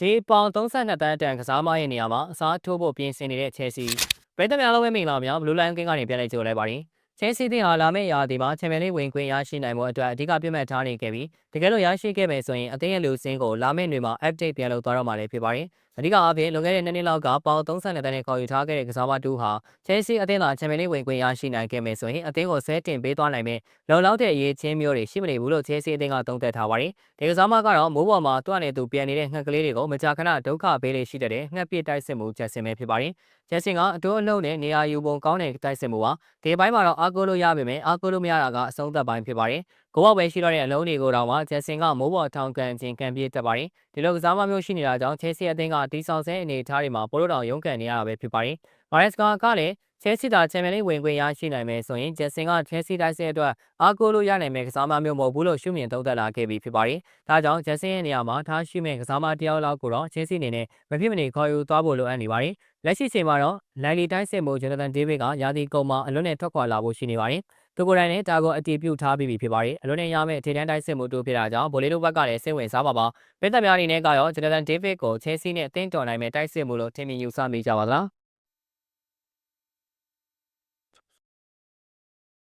ဒီပေါင်32တန်းတန်ကစားမရဲ့နေရာမှာအစားထိုးဖို့ပြင်ဆင်နေတဲ့ Chelsea ပရိသတ်များလုံးပဲမင်္ဂလာပါများဘလူးလိုင်းကင်းကနေပြန်လည်ကြိုလိုက်ပါတယ် Chelsea တင်ဟာလာမယ့်ရာသီမှာချန်ပီယံလိဝင်ခွင့်ရရှိနိုင်မှုအတွက်အဓိကပြတ်မှတ်ထားနေခဲ့ပြီးတကယ်လို့ရရှိခဲ့မယ်ဆိုရင်အသင်းရဲ့လူစင်းကိုလာမယ့်နေ့မှာ update ပြန်လုပ်သွားတော့မှာလည်းဖြစ်ပါတယ် အဓိကအားဖြင့်လွန်ခဲ့တဲ့နှစ်နှစ်လောက်ကပေါင်32တန်းနဲ့ခေါ်ယူထားခဲ့တဲ့ကစားမတူဟာ Chelsea အသင်းသာချန်ပီယံလိဝင်ခွင့်ရရှိနိုင်ခဲ့မယ်ဆိုရင်အသင်းကိုဆွဲတင်ပေးသွားနိုင်မယ်လုံလောက်တဲ့အရေးချင်းမျိုးတွေရှိမနေဘူးလို့ Chelsea အသင်းကသုံးသပ်ထားပါတယ်ဒီကစားမကတော့မိုးပေါ်မှာတွန်းနေသူပြန်နေတဲ့ငှက်ကလေးတွေကိုမကြာခဏဒုက္ခပေးလေရှိတဲ့ငှက်ပြစ်တိုက်စစ်မှုဂျက်စင်ပဲဖြစ်ပါတယ်။ဂျက်စင်ကအတိုးအလုံးနဲ့နေရာယူပုံကောင်းတဲ့တိုက်စစ်မှုပါ။ဒီဘက်မှာတော့အားကိုးလို့ရပါမယ်။အားကိုးလို့မရတာကအဆုံးသက်ပိုင်းဖြစ်ပါတယ်။ ကိုဘောက်ပဲရှိတော့တဲ့အလုံးတွေကိုတော့မှဂျက်စင်ကမိုးပေါ်ထောင်ကန်ခြင်းကန်ပြေးတက်ပါတယ်။ဒီလိုကစားမမျိုးရှိနေတာကြောင့်ချဲစီအသင်းကတီဆောင်ဆဲအနေအထားတွေမှာပိုလို့တောင်ရုန်းကန်နေရတာပဲဖြစ်ပါတယ်။မာရက်စကာကလည်းချဲစီတာချန်ပီယံလိဝင်ခွင့်ရရှိနိုင်မယ်ဆိုရင်ဂျက်စင်ကချဲစီတိုက်စစ်အတွက်အားကိုးလို့ရနိုင်မယ့်ကစားမမျိုးမဟုတ်ဘူးလို့ရှုမြင်သုံးသပ်လာခဲ့ပြီးဖြစ်ပါတယ်။ဒါကြောင့်ဂျက်စင်ရဲ့နေရာမှာထားရှိမယ့်ကစားမတယောက်လောက်ကိုတော့ချဲစီအနေနဲ့မဖြစ်မနေခေါ်ယူသွားဖို့လိုအပ်နေပါတယ်။လက်ရှိချိန်မှာတော့လိုက်လီတိုင်းစစ်မှုဂျန်နသန်ဒေးဗစ်ကရာသီကုန်မှာအလွတ်နဲ့ထွက်ခွာလာဖို့ရှိနေပါတယ်။ သူကိုယ်တိုင်နဲ့ဒါကိုအတည်ပြုထားပြီးပြီဖြစ်ပါတယ်။အလွတ်နဲ့ရမယ့်ထေတန်းတိုင်းစစ်မှုတို့ဖြစ်တာကြောင့်ဗိုလ်လေးတို့ဘက်ကလည်းစိတ်ဝင်စားပါပါ။ပြည်သက်များအနေနဲ့ကရောဂျန်နသန်ဒေးဗစ်ကိုချဲစီနဲ့အသင်းတော်နိုင်မဲ့တိုက်စစ်မှုလို့ထင်မြင်ယူဆမိကြပါသလား။